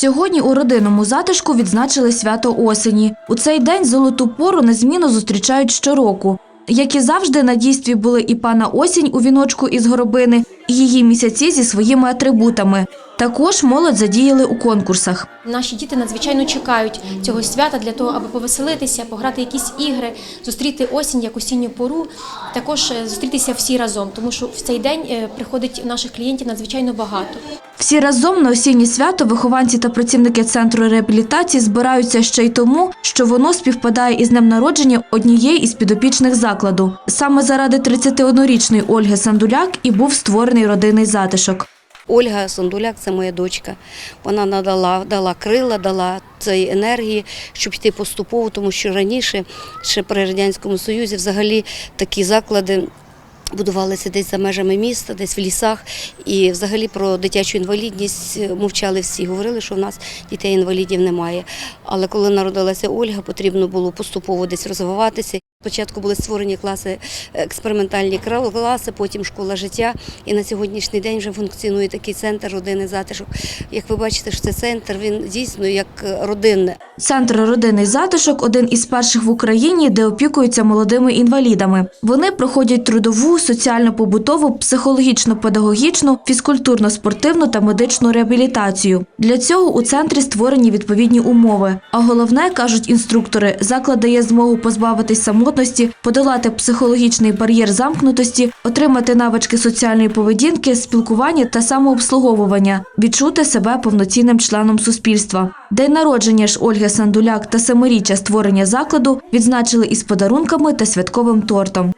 Сьогодні у родинному затишку відзначили свято осені. У цей день золоту пору незмінно зустрічають щороку. Як і завжди, на дійстві були і пана осінь у віночку із горобини, і її місяці зі своїми атрибутами. Також молодь задіяли у конкурсах. Наші діти надзвичайно чекають цього свята для того, аби повеселитися, пограти якісь ігри, зустріти осінь як осінню пору, також е, зустрітися всі разом, тому що в цей день е, приходить наших клієнтів надзвичайно багато. Всі разом на осіннє свято вихованці та працівники центру реабілітації збираються ще й тому, що воно співпадає із днем народження однієї із підопічних закладу. Саме заради 31-річної Ольги Сандуляк і був створений родинний затишок. Ольга Сондуляк це моя дочка. Вона надала дала крила, дала цієї енергії, щоб йти поступово, тому що раніше, ще при радянському союзі, взагалі такі заклади. Будувалися десь за межами міста, десь в лісах, і взагалі про дитячу інвалідність мовчали всі. Говорили, що в нас дітей-інвалідів немає. Але коли народилася Ольга, потрібно було поступово десь розвиватися. Спочатку були створені класи, експериментальні кра- класи, потім школа життя. І на сьогоднішній день вже функціонує такий центр родини затишок. Як ви бачите, що це центр, він дійсно як родинне. Центр родинний затишок один із перших в Україні, де опікуються молодими інвалідами. Вони проходять трудову, соціально-побутову, психологічно-педагогічну, фізкультурно-спортивну та медичну реабілітацію. Для цього у центрі створені відповідні умови. А головне, кажуть інструктори, заклад дає змогу позбавитись самотності, подолати психологічний бар'єр замкнутості, отримати навички соціальної поведінки, спілкування та самообслуговування, відчути себе повноцінним членом суспільства. День народження ж Ольги Сандуляк та семиріччя створення закладу відзначили із подарунками та святковим тортом.